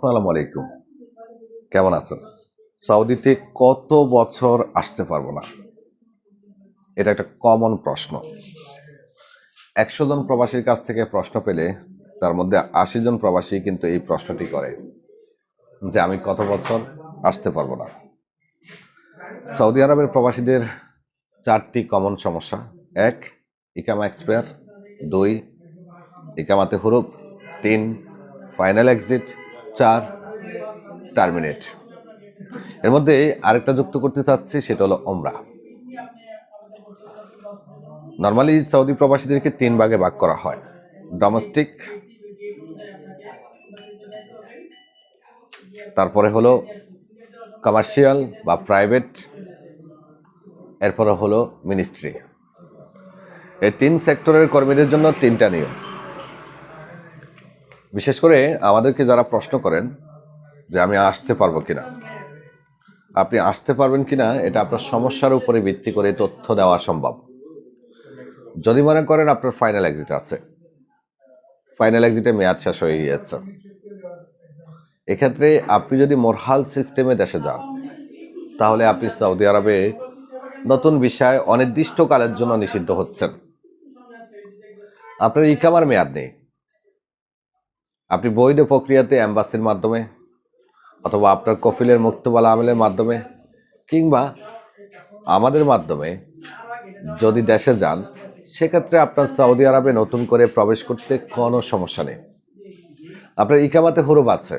আসসালামু আলাইকুম। কেমন আছেন? সৌদিতে কত বছর আসতে পারব না? এটা একটা কমন প্রশ্ন। একশো জন প্রবাসীর কাছ থেকে প্রশ্ন পেলে তার মধ্যে আশি জন প্রবাসী কিন্তু এই প্রশ্নটি করে যে আমি কত বছর আসতে পারব না? সৌদি আরবের প্রবাসীদের চারটি কমন সমস্যা। এক, ইকামা এক্সপায়ার দুই, ইকামাতে হুরুপ। তিন ফাইনাল এক্সিট চার টার্মিনেট। এর মধ্যে আরেকটা যুক্ত করতে চাচ্ছি, সেটা হলো ওমরা। নর্মালি সৌদি প্রবাসীদেরকে তিন ভাগে ভাগ করা হয়। ডোমেস্টিক তারপরে হলো কমার্শিয়াল বা প্রাইভেট এরপরে হলো মিনিস্ট্রি এই তিন সেক্টরের কর্মীদের জন্য তিনটা নিয়ম। বিশেষ করে আমাদেরকে যারা প্রশ্ন করেন যে আমি আসতে পারব কিনা। আপনি আসতে পারবেন কিনা, এটা আপনার সমস্যার উপরে ভিত্তি করে তথ্য দেওয়া সম্ভব। যদি মনে করেন আপনার ফাইনাল এক্সিট আছে। ফাইনাল এক্সিটে মেয়াদ শেষ হয়ে গিয়েছে। এক্ষেত্রে আপনি যদি মোরহাল সিস্টেমে দেশে যান, তাহলে আপনি সৌদি আরবে নতুন বিষয় অনির্দিষ্টকালের জন্য নিষিদ্ধ হচ্ছেন। আপনার ইকামার মেয়াদ নেই। আপনি বৈধ প্রক্রিয়াতে অ্যাম্বাসির মাধ্যমে অথবা আপনার কফিলের মুক্তবালা আমেলের মাধ্যমে কিংবা আমাদের মাধ্যমে যদি দেশে যান, সেক্ষেত্রে আপনার সৌদি আরবে নতুন করে প্রবেশ করতে কোনো সমস্যা নেই। আপনার ইকামাতে হুরুব আছে,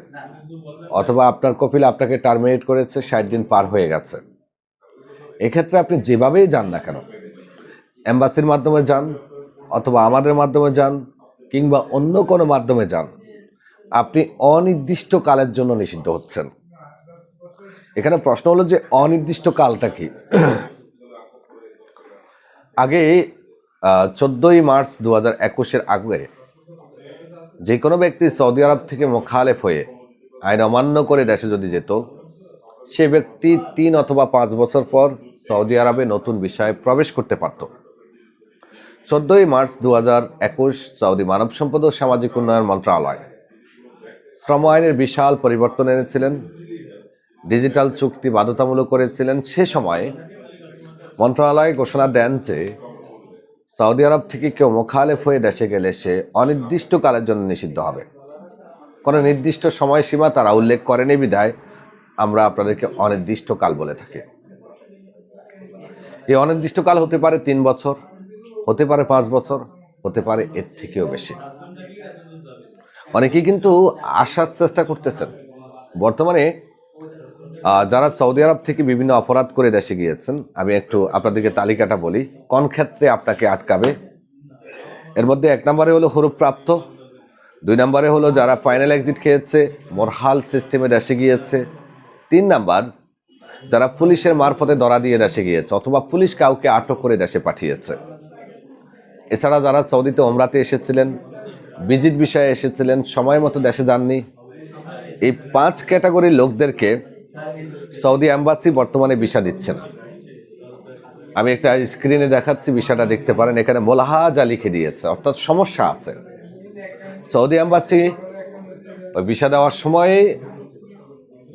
অথবা আপনার কপিল আপনাকে টার্মিনেট করেছে, ষাট দিন পার হয়ে গেছে। এক্ষেত্রে আপনি যেভাবেই যান না কেন, অ্যাম্বাসির মাধ্যমে যান, অথবা আমাদের মাধ্যমে যান, কিংবা অন্য কোনো মাধ্যমে যান আপনি অনির্দিষ্ট কালের জন্য নিষিদ্ধ হচ্ছেন। এখানে প্রশ্ন হলো যে অনির্দিষ্ট কালটা কি? আগে চোদ্দই মার্চ দু হাজার একুশের আগে যে কোনো ব্যক্তি সৌদি আরব থেকে মোখালেফ হয়ে আইন অমান্য করে দেশে যদি যেত, সে ব্যক্তি তিন অথবা পাঁচ বছর পর সৌদি আরবে নতুন বিষয়ে প্রবেশ করতে পারত। চোদ্দই মার্চ দু হাজার একুশ সৌদি মানব সম্পদ ও সামাজিক উন্নয়ন মন্ত্রণালয় শ্রম আইনের বিশাল পরিবর্তন এনেছিলেন। ডিজিটাল চুক্তি বাধ্যতামূলক করেছিলেন। সে সময়ে মন্ত্রণালয় ঘোষণা দেন যে সৌদি আরব থেকে কেউ মোখালেফ হয়ে দেশে গেলে সে অনির্দিষ্টকালের জন্য নিষিদ্ধ হবে। কোনো নির্দিষ্ট সময়সীমা তারা উল্লেখ করেনি বিদায় আমরা আপনাদেরকে অনির্দিষ্টকাল বলে থাকি। এই অনির্দিষ্টকাল হতে পারে তিন বছর, হতে পারে পাঁচ বছর, হতে পারে এর থেকেও বেশি। অনেকেই কিন্তু আসার চেষ্টা করতেছেন। বর্তমানে যারা সৌদি আরব থেকে বিভিন্ন অপরাধ করে দেশে গিয়েছেন, আমি একটু আপনাদেরকে তালিকাটা বলি। কোন ক্ষেত্রে আপনাকে আটকাবে? এর মধ্যে এক নম্বরে হলো হরুপ্রাপ্ত, দুই নম্বরে হলো যারা ফাইনাল এক্সিট খেয়েছে, মোরহাল সিস্টেমে দেশে গিয়েছে, তিন নাম্বার, যারা পুলিশের মারফতে ধরা দিয়ে দেশে গিয়েছে অথবা পুলিশ কাউকে আটক করে দেশে পাঠিয়েছে। এছাড়া যারা সৌদিতে ওমরাতে এসেছিলেন ভিজিট বিষয়ে এসেছিলেন, সময় মতো দেশে যাননি। এই পাঁচ ক্যাটাগরির লোকদেরকে সৌদি অ্যাম্বাসি বর্তমানে ভিসা দিচ্ছে না। আমি একটা স্ক্রিনে দেখাচ্ছি, ভিসাটা দেখতে পারেন, এখানে মোলাহাজা লিখে দিয়েছে, অর্থাৎ সমস্যা আছে। সৌদি অ্যাম্বাসি ওই ভিসা দেওয়ার সময়ে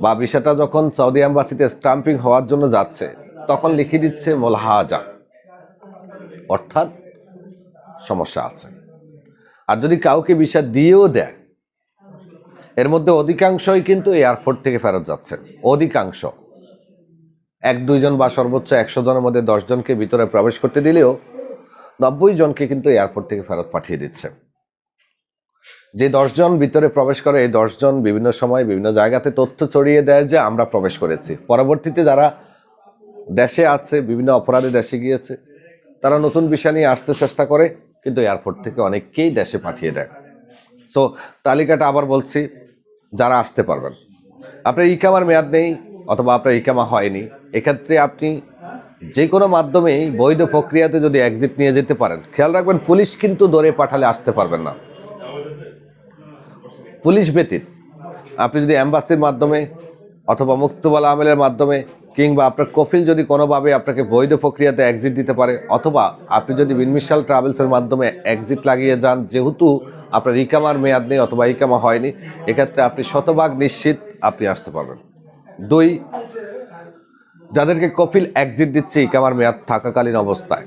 বা ভিসাটা যখন সৌদি অ্যাম্বাসিতে স্টাম্পিং হওয়ার জন্য যাচ্ছে, তখন লিখে দিচ্ছে মোলাহাজা। অর্থাৎ সমস্যা আছে। আর যদি কাউকে ভিসা দিয়েও দেয়, এর মধ্যে অধিকাংশই কিন্তু এয়ারপোর্ট থেকে ফেরত যাচ্ছে। অধিকাংশ। এক দুইজন বা সর্বোচ্চ একশো জনের মধ্যে দশ জনকে ভিতরে প্রবেশ করতে দিলেও নব্বই জনকে কিন্তু এয়ারপোর্ট থেকে ফেরত পাঠিয়ে দিচ্ছে। যে দশজন ভিতরে প্রবেশ করে, এই দশজন বিভিন্ন সময় বিভিন্ন জায়গাতে তথ্য ছড়িয়ে দেয় যে আমরা প্রবেশ করেছি। পরবর্তীতে যারা দেশে আছে, বিভিন্ন অপরাধে দেশে গিয়েছে, তারা নতুন বিষয় নিয়ে আসতে চেষ্টা করে। কিন্তু এয়ারপোর্ট থেকে অনেককেই দেশে পাঠিয়ে দেয় সো তালিকাটা আবার বলছি যারা আসতে পারবেন। আপনার ইকামার মেয়াদ নেই অথবা আপনার ইকামা হয়নি এক্ষেত্রে আপনি যে কোনো মাধ্যমেই বৈধ প্রক্রিয়াতে যদি এক্সিট নিয়ে যেতে পারেন খেয়াল রাখবেন পুলিশ কিন্তু দৌড়ে পাঠালে আসতে পারবেন না। পুলিশ ব্যতীত আপনি যদি অ্যাম্বাসির মাধ্যমে অথবা মুক্তবালা আমেলের মাধ্যমে কিংবা আপনার কফিল যদি কোনোভাবে আপনাকে বৈধ প্রক্রিয়াতে এক্সিট দিতে পারে, অথবা আপনি যদি বিনমিশাল ট্রাভেলসের মাধ্যমে এক্সিট লাগিয়ে যান, যেহেতু আপনার ইকামার মেয়াদ নেই অথবা ইকামা হয়নি, এক্ষেত্রে আপনি শতভাগ নিশ্চিত আপনি আসতে পারবেন। দুই, যাদেরকে কপিল এক্সিট দিচ্ছে ইকামার মেয়াদ থাকাকালীন অবস্থায়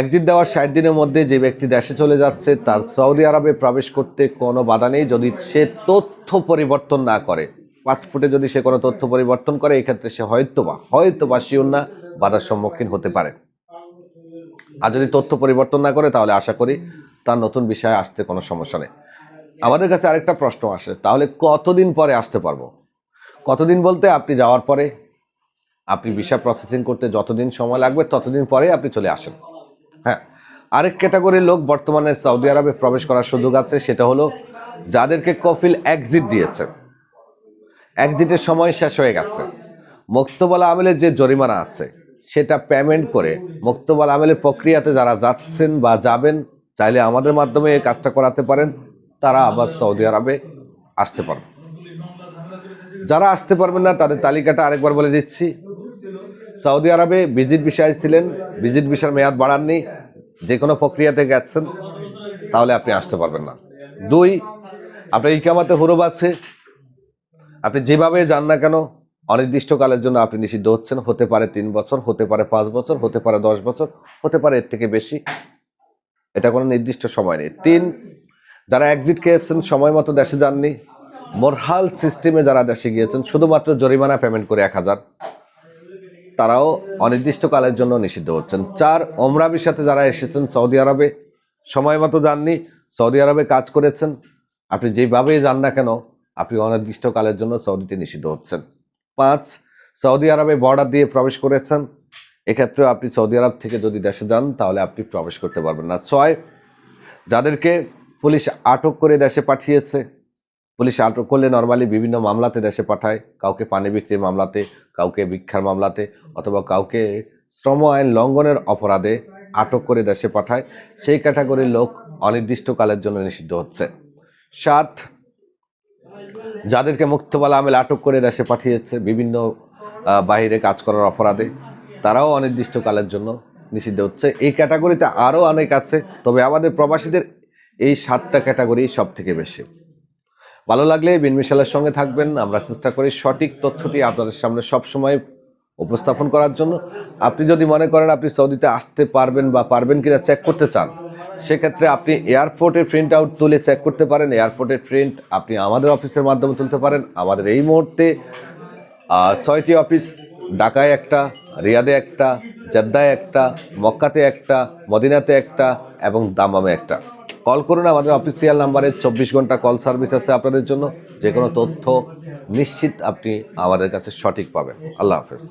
এক্সিট দেওয়ার ষাট দিনের মধ্যে যে ব্যক্তি দেশে চলে যাচ্ছে, তার সৌদি আরবে প্রবেশ করতে কোনো বাধা নেই যদি সে তথ্য পরিবর্তন না করে। পাসপোর্টে যদি সে কোনো তথ্য পরিবর্তন করে, এক্ষেত্রে সে হয়তো হয়তোবা হয়তোবা শিওর না বাধার সম্মুখীন হতে পারে। আর যদি তথ্য পরিবর্তন না করে, তাহলে আশা করি তার নতুন বিষয়ে আসতে কোনো সমস্যা নেই। আমাদের কাছে আরেকটা প্রশ্ন আসে, তাহলে কতদিন পরে আসতে পারব? কতদিন বলতে আপনি যাওয়ার পরে, আপনি ভিসা প্রসেসিং করতে যতদিন সময় লাগবে, ততদিন পরে আপনি চলে আসেন। হ্যাঁ আরেক ক্যাটাগরির লোক বর্তমানে সৌদি আরবে প্রবেশ করার সুযোগ আছে, সেটা হলো যাদেরকে কফিল এক্সিট দিয়েছে। এক্সিটের সময় শেষ হয়ে গেছে। মুক্তবলা আমেলের যে জরিমানা আছে, সেটা পেমেন্ট করে মুক্তবল আমেলের প্রক্রিয়াতে যারা যাচ্ছেন বা যাবেন, চাইলে আমাদের মাধ্যমে এই কাজটা করাতে পারেন, তারা আবার সৌদি আরবে আসতে পারবেন যারা আসতে পারবেন না, তাদের তালিকাটা আরেকবার বলে দিচ্ছি। সৌদি আরবে ভিজিট বিষয় ছিলেন, ভিজিট বিষয়ের মেয়াদ বাড়াননি, যে কোনো প্রক্রিয়াতে গেছেন, তাহলে আপনি আসতে পারবেন না। দুই, আপনার ইকামাতে হুরুব আছে, আপনি যেভাবে যান না কেন, অনির্দিষ্টকালের জন্য আপনি নিষিদ্ধ হচ্ছেন, হতে পারে তিন বছর, হতে পারে পাঁচ বছর, হতে পারে দশ বছর, হতে পারে এর থেকে বেশি, এটা কোনো নির্দিষ্ট সময় নেই। তিন, যারা এক্সিট খেয়েছেন, সময় মতো দেশে যাননি, মোরহাল সিস্টেমে যারা দেশে গিয়েছেন, শুধুমাত্র জরিমানা পেমেন্ট করে এক হাজার তারাও অনির্দিষ্টকালের জন্য নিষিদ্ধ হচ্ছেন। চার ওমরাবির সাথে যারা এসেছেন সৌদি আরবে, সময় মতো যাননি, সৌদি আরবে কাজ করেছেন। আপনি যেভাবেই যান না কেন, আপনি অনির্দিষ্টকালের জন্য সৌদিতে নিষিদ্ধ হচ্ছেন। পাঁচ, সৌদি আরবে বর্ডার দিয়ে প্রবেশ করেছেন। এক্ষেত্রেও আপনি সৌদি আরব থেকে যদি দেশে যান, তাহলে আপনি প্রবেশ করতে পারবেন না। ছয়, যাদেরকে পুলিশ আটক করে দেশে পাঠিয়েছে পুলিশ আটক করলে নর্মালি বিভিন্ন মামলাতে দেশে পাঠায়। কাউকে পানি বিক্রির মামলাতে, কাউকে ভিক্ষার মামলাতে অথবা কাউকে শ্রম আইন লঙ্ঘনের অপরাধে আটক করে দেশে পাঠায়। সেই ক্যাটাগরির লোক অনির্দিষ্টকালের জন্য নিষিদ্ধ হচ্ছে। সাত, যাদেরকে মুক্তবালা আমেল আটক করে দেশে পাঠিয়েছে বিভিন্ন বাইরে কাজ করার অপরাধে, তারাও অনির্দিষ্টকালের জন্য নিষিদ্ধ হচ্ছে। এই ক্যাটাগরিতে আরও অনেক আছে, তবে আমাদের প্রবাসীদের এই সাতটা ক্যাটাগরি সব থেকে বেশি। ভালো লাগলে বিনমিশালের সঙ্গে থাকবেন। আমরা চেষ্টা করি সঠিক তথ্যটি আপনাদের সামনে সবসময় উপস্থাপন করার জন্য। আপনি যদি মনে করেন আপনি সৌদিতে আসতে পারবেন বা পারবেন কিনা চেক করতে চান, সেক্ষেত্রে আপনি এয়ারপোর্টের প্রিন্ট আউট তুলে চেক করতে পারেন। এয়ারপোর্টের প্রিন্ট আপনি আমাদের অফিসের মাধ্যমে তুলতে পারেন। আমাদের এই মুহূর্তে ছয়টি অফিস ঢাকায় একটা, রিয়াদে একটা, জেদ্দায় একটা, মক্কাতে একটা, মদিনাতে একটা এবং দামামে একটা। কল করুন, আমাদের অফিসিয়াল নাম্বারে চব্বিশ ঘণ্টা কল সার্ভিস আছে আপনাদের জন্য। যে কোনো তথ্য নিশ্চিত আপনি আমাদের কাছে সঠিক পাবেন। আল্লাহ হাফেজ।